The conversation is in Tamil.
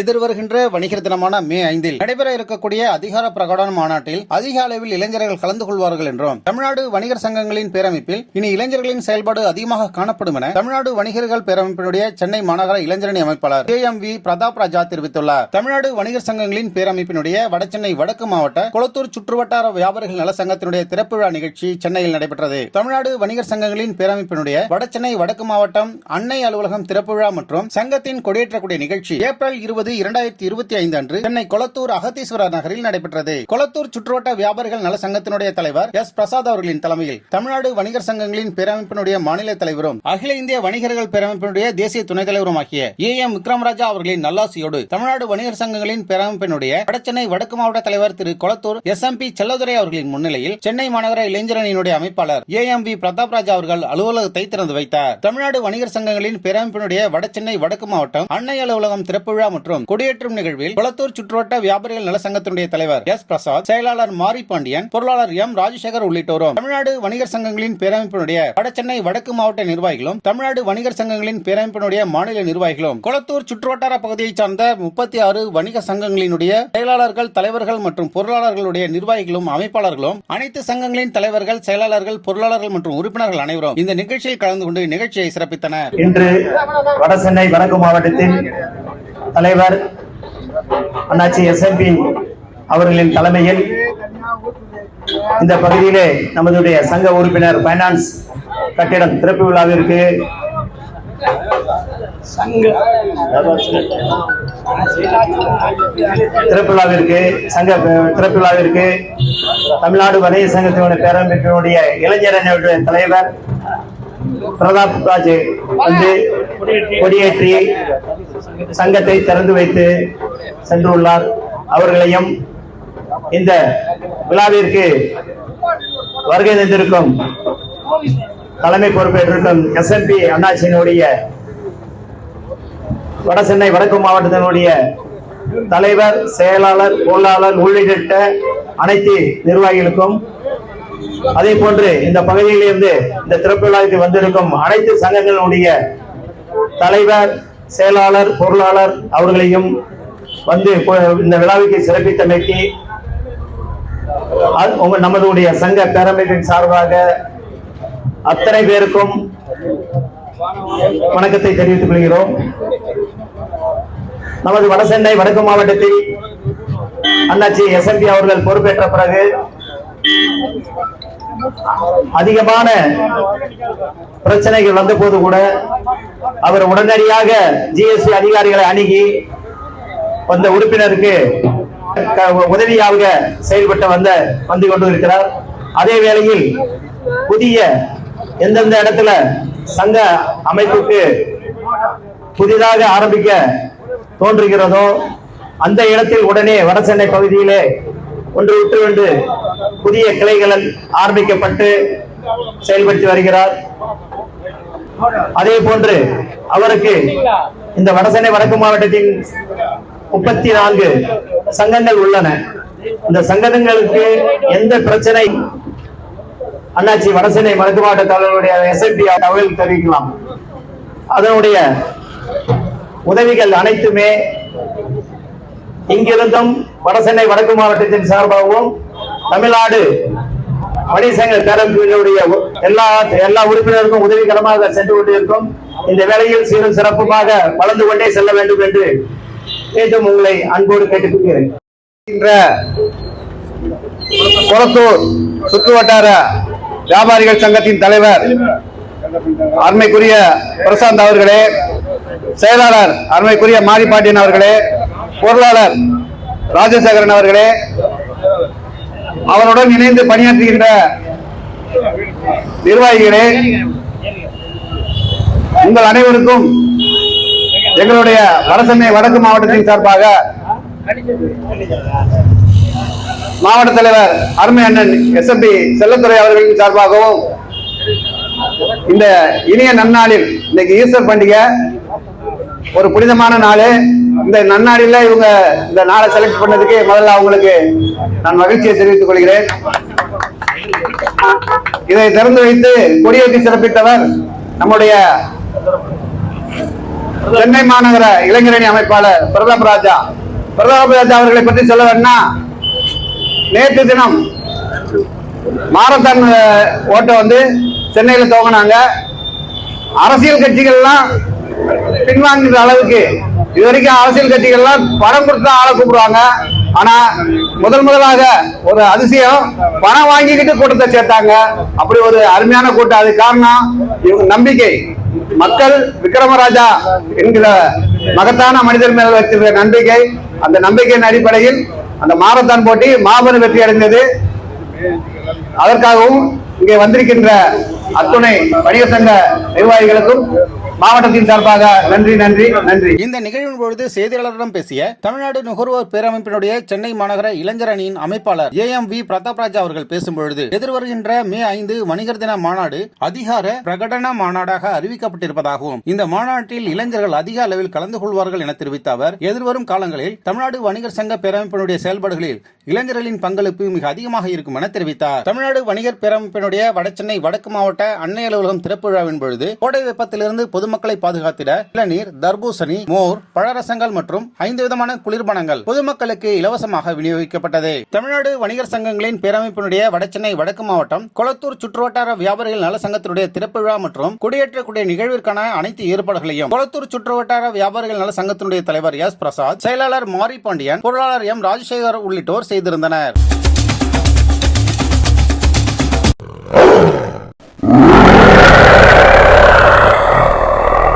எதிர்வருகின்ற வணிகர் தினமான மே ஐந்தில் நடைபெற இருக்கக்கூடிய அதிகார பிரகடன மாநாட்டில் அதிக அளவில் இளைஞர்கள் கலந்து கொள்வார்கள் என்றும் தமிழ்நாடு வணிகர் சங்கங்களின் பேரமைப்பில் இனி இளைஞர்களின் செயல்பாடு அதிகமாக காணப்படும் என தமிழ்நாடு வணிகர்கள் பேரமைப்பினுடைய சென்னை மாநகர இளைஞரணி அமைப்பாளர் K M V Pratap Raja தெரிவித்துள்ளார். தமிழ்நாடு வணிகர் சங்கங்களின் பேரமைப்பினுடைய வடசென்னை வடக்கு மாவட்ட குளத்தூர் சுற்றுவட்டார வியாபாரிகள் நல சங்கத்தினுடைய திறப்பு விழா நிகழ்ச்சி சென்னையில் நடைபெற்றது. தமிழ்நாடு வணிகர் சங்கங்களின் பேரமைப்பினுடைய வடசென்னை வடக்கு மாவட்டம் அன்னை அலுவலகம் திறப்பு விழா மற்றும் சங்கத்தின் கொடியேற்றக்கூடிய நிகழ்ச்சி ஏப்ரல் இருபது இரண்டாயிரத்தி இருபத்தி ஐந்து அன்று சென்னை கொளத்தூர் அகத்தீஸ்வரர் நகரில் நடைபெற்றது. கொளத்தூர் சுற்றுவட்ட வியாபாரிகள் நல சங்கத்தினுடைய தலைவர் எஸ். பிரசாத் அவர்களின் தலைமையில் தமிழ்நாடு வணிகர் சங்கங்களின் பேரமைப்பினுடைய மாநில தலைவரும் அகில இந்திய வணிகர்கள் பேரமைப்பினுடைய தேசிய துணைத் தலைவருமாகிய ஏ. எம். விக்ரமராஜா அவர்களின் நல்லாசியோடு தமிழ்நாடு வணிகர் சங்கங்களின் பேரமைப்பினுடைய வடசென்னை வடக்கு மாவட்ட தலைவர் Thiru. Kolathur S. M. P. Selladurai அவர்களின் முன்னிலையில் சென்னை மாநகர இளைஞரணியினுடைய அமைப்பாளர் A. M. V. Pratap Raja அவர்கள் அலுவலகத்தை திறந்து வைத்தார். தமிழ்நாடு வணிகர் சங்கங்களின் பேரமைப்பினுடைய வடசென்னை வடக்கு மாவட்டம் அன்னை அலுவலகம் திறப்பு விழா மற்றும் கொடியேற்றும் நிகழ்வில் குளத்தூர் சுற்றுவட்ட வியாபாரிகள் நல சங்கத்தினுடைய தலைவர் எஸ் பிரசாத் செயலாளர் மாரி பாண்டியன் பொருளாளர் எம் ராஜசேகர் உள்ளிட்டோரும் தமிழ்நாடு வணிகர் சங்கங்களின் பேரமைப்பினுடைய வடசென்னை வடக்கு மாவட்ட நிர்வாகிகளும் தமிழ்நாடு வணிகர் சங்கங்களின் பேரமைப்பினுடைய மாநில நிர்வாகிகளும் குளத்தூர் சுற்றுவட்டார பகுதியைச் சார்ந்த முப்பத்தி ஆறு வணிக சங்கங்களினுடைய செயலாளர்கள் தலைவர்கள் மற்றும் பொருளாளர்களுடைய நிர்வாகிகளும் அமைப்பாளர்களும் அனைத்து சங்கங்களின் தலைவர்கள் செயலாளர்கள் பொருளாளர்கள் மற்றும் உறுப்பினர்கள் அனைவரும் இந்த நிகழ்ச்சியில் கலந்து கொண்டு நிகழ்ச்சியை சிறப்பித்தனர். இன்று வடசென்னை வடக்கு மாவட்டத்தின் தலைவர் அண்ணாச்சி எஸ்எம்பி அவர்களின் தலைமையில் இந்த பகுதியிலே நமதுடைய சங்க உறுப்பினர் பைனான்ஸ் கட்டிடம் திறப்பு விழாவிற்கு திறப்பு விழாவிற்கு சங்க திறப்பு விழாவிற்கு தமிழ்நாடு வணிக சங்கத்தினுடைய பேரமைப்பினுடைய இளைஞரணியுடைய தலைவர் பிரதாப் ராஜ் வந்து கொடியேற்றி சங்கத்தை திறந்து வைத்து சென்றுள்ளார். அவர்களையும் இந்த விழாவிற்கு வருகை தந்திருக்கும் தலைமை பொறுப்பேற்றிருக்கும் எஸ்என்பி அண்ணாச்சியினுடைய வடசென்னை வடக்கு மாவட்டத்தினுடைய தலைவர் செயலாளர் பொருளாளர் உள்ளிட்ட அனைத்து நிர்வாகிகளுக்கும் அதே போன்று இந்த பகுதியிலிருந்து இந்த திறப்பு விழாவுக்கு வந்திருக்கும் அனைத்து சங்கங்களுடைய தலைவர் செயலாளர் பொருளாளர் அவர்களையும் வந்து இந்த விழாவுக்கு சிறப்பித்தமைக்கு உங்க நமதுடைய சங்க பேரமைப்பின் சார்பாக அத்தனை பேருக்கும் வணக்கத்தை தெரிவித்துக் கொள்கிறோம். நமது வடசென்னை வடக்கு மாவட்டத்தில் அண்ணாச்சி எஸ்எம்பி அவர்கள் பொறுப்பேற்ற பிறகு அதிகமான பிரச்சனைகள் வந்த போது கூட அவர் உடனடியாக ஜிஎஸ்டி அதிகாரிகளை அணுகி வந்த உறுப்பினருக்கு உதவியாக செயல்பட்டு வந்த வந்து கொண்டு இருக்கிறார் அதே வேளையில் புதிய எந்தெந்த இடத்துல சங்க அமைப்புக்கு புதிதாக ஆரம்பிக்க தோன்றுகிறதோ அந்த இடத்தில் உடனே வடசென்னை பகுதியிலே ஒன்று விட்டு ஒன்று புதிய கிளைகள் ஆரம்பிக்கப்பட்டு செயல்படுத்தி வருகிறார். அதே போன்று அவருக்கு இந்த வடசென்னை வடக்கு மாவட்டத்தின் முப்பத்தி நான்கு சங்கங்கள் உள்ளன. இந்த சங்கங்களுக்கு எந்த பிரச்சனை? அண்ணாச்சி வடசென்னை வடக்கு மாவட்ட தலைவருடைய எஸ்எம்பி தகவல் தெரிவிக்கலாம். அதனுடைய உதவிகள் அனைத்துமே இங்கிருந்தும் வடசென்னை வடக்கு மாவட்டத்தின் சார்பாகவும் தமிழ்நாடு மணிசங்க தரப்பினுடைய எல்லா எல்லா உறுப்பினருக்கும் உதவிகரமாக சென்று கொண்டிருக்கும் இந்த வேளையில் சீரும் சிறப்புமாக வளர்ந்து கொண்டே செல்ல வேண்டும் என்று மீண்டும் உங்களை அன்போடு கேட்டுக்கொள்கிறேன். என்ற சுற்று சுற்றுவட்டார வியாபாரிகள் சங்கத்தின் தலைவர் அருமைக்குரிய பிரசாந்த் அவர்களே செயலாளர் அருமைக்குரிய மாரிப்பாண்டியன் அவர்களே பொருளாளர் ராஜசேகரன் அவர்களே அவருடன் இணைந்து பணியாற்றுகின்ற நிர்வாகிகளே உங்கள் அனைவருக்கும் எங்களுடைய வடசென்னை வடக்கு மாவட்டத்தின் சார்பாக மாவட்ட தலைவர் அருமை அண்ணன் எஸ்எம்பி செல்லத்துறை அவர்களின் சார்பாகவும் இந்த இனிய நன்னாளில் இன்னைக்கு ஈஸ்டர் பண்டிகை ஒரு புனிதமான நாள் இந்த நன்னாடியில் இவங்க இந்த நாளை செலக்ட் பண்ணதுக்கு முதல்ல அவங்களுக்கு நான் மகிழ்ச்சியை தெரிவித்துக் கொள்கிறேன். இதை திறந்து வைத்து கொடியேற்றி சிறப்பித்தவர் நம்முடைய சென்னை மாநகர இளைஞரணி அமைப்பாளர் பிரதாப் ராஜா. பிரதாப் ராஜா அவர்களை பற்றி சொல்ல வேணா நேற்று தினம் மாரத்தான் ஓட்டை ஓட்டம் வந்து சென்னையில் துவங்கினாங்க. அரசியல் கட்சிகள்லாம் பின்வாங்குகிற அளவுக்கு இது வரைக்கும் அரசியல் கட்சிகள்லாம் பணம் கொடுத்து ஆளை கூப்பிடுவாங்க. ஆனா முதல் முதலாக ஒரு அதிசயம் பணம் வாங்கிக்கிட்டு கூட்டத்தை சேர்த்தாங்க. அப்படி ஒரு அருமையான கூட்டம். அது காரணம் இவங்க நம்பிக்கை. மக்கள் விக்ரமராஜா என்கிற மகத்தான மனிதர் மேல் வைத்திருக்கிற நம்பிக்கை அந்த நம்பிக்கையின் அடிப்படையில் அந்த மாரத்தான் போட்டி மாபெரும் வெற்றி அடைந்தது. அதற்காகவும் இங்கே வந்திருக்கின்ற அத்துணை வணிக சங்க நிர்வாகிகளுக்கும் மாவட்டத்தின் சார்பாக நன்றி நன்றி நன்றி. இந்த நிகழ்வின் பொழுது செய்தியாளர்களிடம் பேசிய தமிழ்நாடு நுகர்வோர் பேரமைப்பினுடைய சென்னை மாநகர இளைஞர் அணியின் அமைப்பாளர் ஏ எம் வி பிரதாப்ராஜ் அவர்கள் பேசும்பொழுது எதிர்வருகின்ற மே ஐந்து வணிகர் தின மாநாடு அதிகார பிரகடன மாநாடாக அறிவிக்கப்பட்டிருப்பதாகவும் இந்த மாநாட்டில் இளைஞர்கள் அதிக அளவில் கலந்து கொள்வார்கள் என தெரிவித்த அவர் எதிர்வரும் காலங்களில் தமிழ்நாடு வணிகர் சங்க பேரமைப்பினுடைய செயல்பாடுகளில் இளைஞர்களின் பங்களிப்பு மிக அதிகமாக இருக்கும் என தெரிவித்தார். தமிழ்நாடு வணிகர் பேரமைப்பினுடைய வடசென்னை வடக்கு மாவட்ட அன்னை அலுவலகம் திறப்பு விழாவின் பொழுது கோடை வெப்பத்திலிருந்து பொதுமக்களை பாதுகாத்திட இளநீர் தர்பூசணி மோர் பழரசங்கள் மற்றும் ஐந்து விதமான குளிர்பானங்கள் பொதுமக்களுக்கு இலவசமாக விநியோகிக்கப்பட்டது. தமிழ்நாடு வணிகர் சங்கங்களின் பேரமைப்பினுடைய வடசென்னை வடக்கு மாவட்டம் கொளத்தூர் சுற்றுவட்டார வியாபாரிகள் நல சங்கத்தினுடைய திறப்பு விழா மற்றும் குடியேற்றக்கூடிய நிகழ்விற்கான அனைத்து ஏற்பாடுகளையும் கொளத்தூர் சுற்றுவட்டார வியாபாரிகள் நல சங்கத்தினுடைய தலைவர் எஸ் பிரசாத் செயலாளர் மாரி பாண்டியன் பொருளாளர் எம் ராஜசேகர் உள்ளிட்டோர் செய்திருந்தனர்.